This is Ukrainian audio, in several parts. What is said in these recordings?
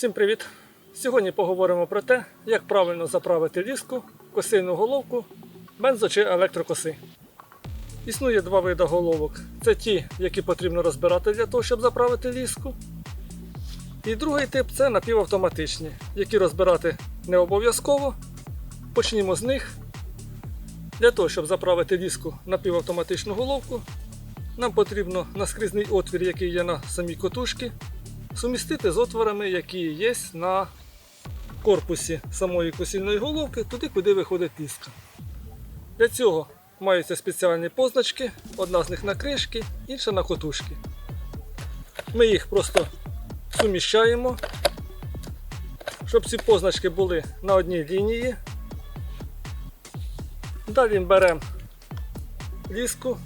Всім привіт! Сьогодні поговоримо про те, як правильно заправити ліску, косильну головку, бензо чи електрокоси. Існує два види головок. Це ті, які потрібно розбирати для того, щоб заправити ліску. І другий тип це напівавтоматичні, які розбирати не обов'язково. Почнімо з них. Для того, щоб заправити ліску напівавтоматичну головку, нам потрібно наскрізний отвір, який є на самій котушці, сумістити з отворами, які є на корпусі самої косільної головки, туди, куди виходить ліска. Для цього маються спеціальні позначки, одна з них на кришки, інша на котушки. Ми їх просто суміщаємо, щоб ці позначки були на одній лінії. Далі беремо ліску.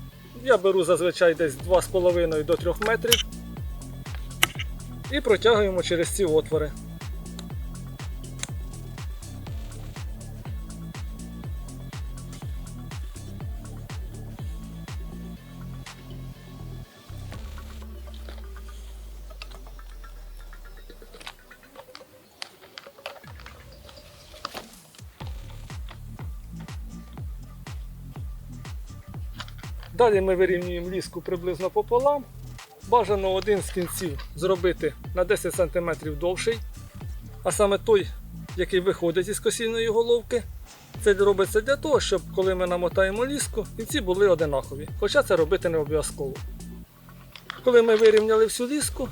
Я беру зазвичай десь 2,5 до 3 метрів і протягуємо через ці отвори. Далі ми вирівнюємо ліску приблизно пополам. Бажано один з кінців зробити на 10 см довший, а саме той, який виходить із косільної головки. Це робиться для того, щоб коли ми намотаємо ліску, кінці були одинакові. Хоча це робити не обов'язково. Коли ми вирівняли всю ліску,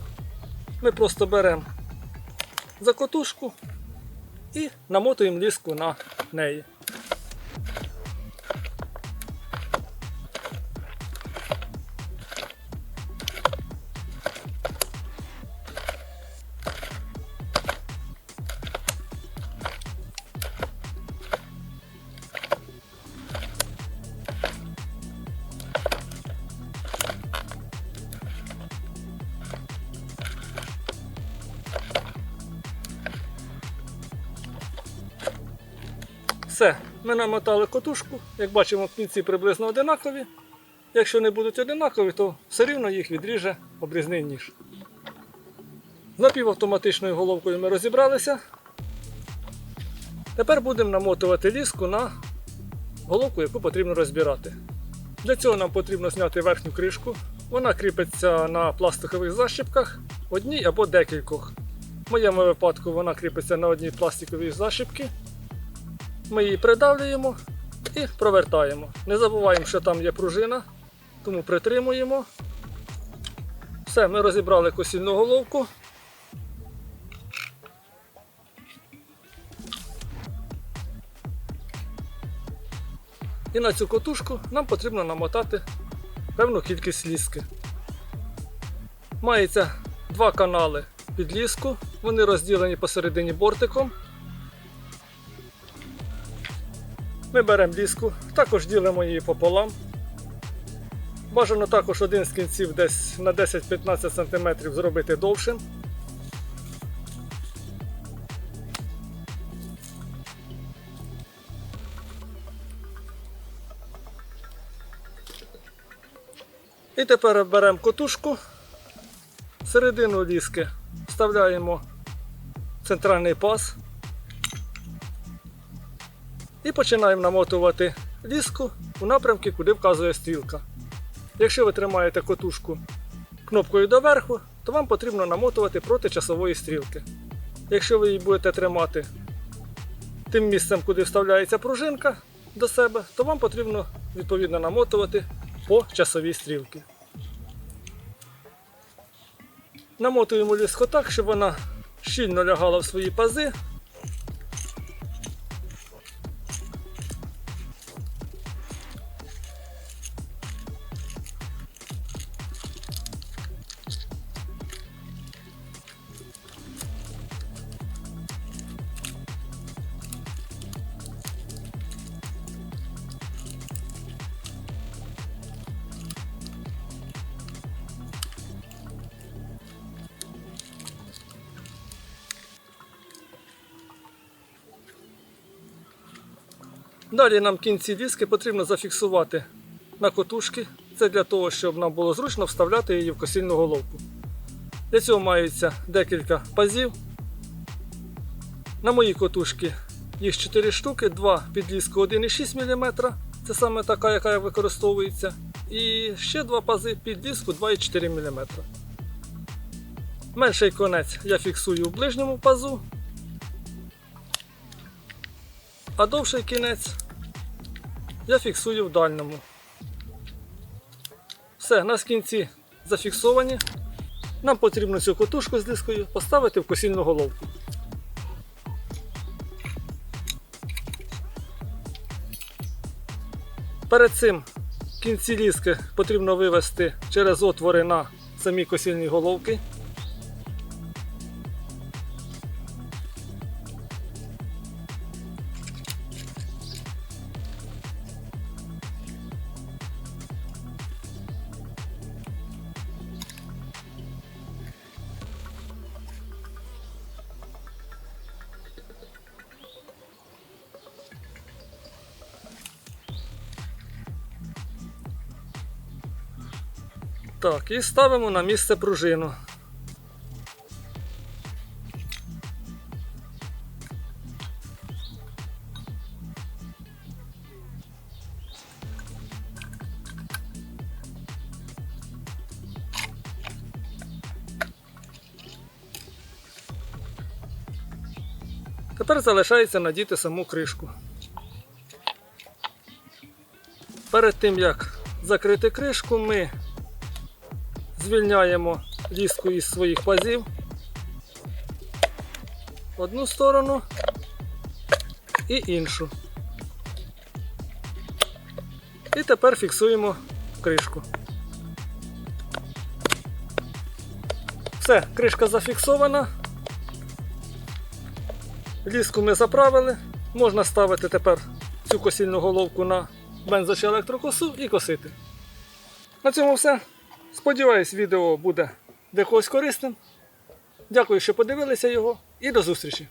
ми просто беремо закотушку і намотуємо ліску на неї. Все, ми намотали котушку, як бачимо, кінці приблизно одинакові. Якщо не будуть одинакові, то все рівно їх відріже обрізний ніж. Напівавтоматичною головкою ми розібралися. Тепер будемо намотувати ліску на головку, яку потрібно розбирати. Для цього нам потрібно зняти верхню кришку. Вона кріпиться на пластикових защіпках, одній або декількох. В моєму випадку вона кріпиться на одній пластиковій защіпці. Ми її придавлюємо і провертаємо. Не забуваємо, що там є пружина, тому притримуємо. Все, ми розібрали косільну головку. І на цю котушку нам потрібно намотати певну кількість ліски. Мається два канали під ліску, вони розділені посередині бортиком. Ми беремо ліску, також ділимо її пополам. Бажано також один з кінців десь на 10-15 см зробити довшим. І тепер беремо котушку, середину ліски вставляємо центральний паз. І починаємо намотувати ліску у напрямки, куди вказує стрілка. Якщо ви тримаєте котушку кнопкою доверху, то вам потрібно намотувати проти часової стрілки. Якщо ви її будете тримати тим місцем, куди вставляється пружинка до себе, то вам потрібно відповідно намотувати по часовій стрілці. Намотуємо ліску так, щоб вона щільно лягала в свої пази. Далі нам кінці диски потрібно зафіксувати на котушки. Це для того, щоб нам було зручно вставляти її в косільну головку. Для цього маються декілька пазів. На моїй котушці їх 4 штуки, 2 під ліску 1,6 мм. Це саме така, яка використовується. І ще два пази під ліску 2,4 мм. Менший конець я фіксую у ближньому пазу, а довший кінець я фіксую в дальньому. Все, на кінці зафіксовані. Нам потрібно цю котушку з дискою поставити в косільну головку. Перед цим кінці ліски потрібно вивести через отвори на самі косільні головки. Так, і ставимо на місце пружину. Тепер залишається надіти саму кришку. Перед тим як закрити кришку, ми звільняємо ліску із своїх пазів одну сторону і іншу. І тепер фіксуємо кришку. Все, кришка зафіксована. Ліску ми заправили. Можна ставити тепер цю косільну головку на бензо чи електрокосу і косити. На цьому все. Сподіваюсь, відео буде когось корисним. Дякую, що подивилися його і до зустрічі!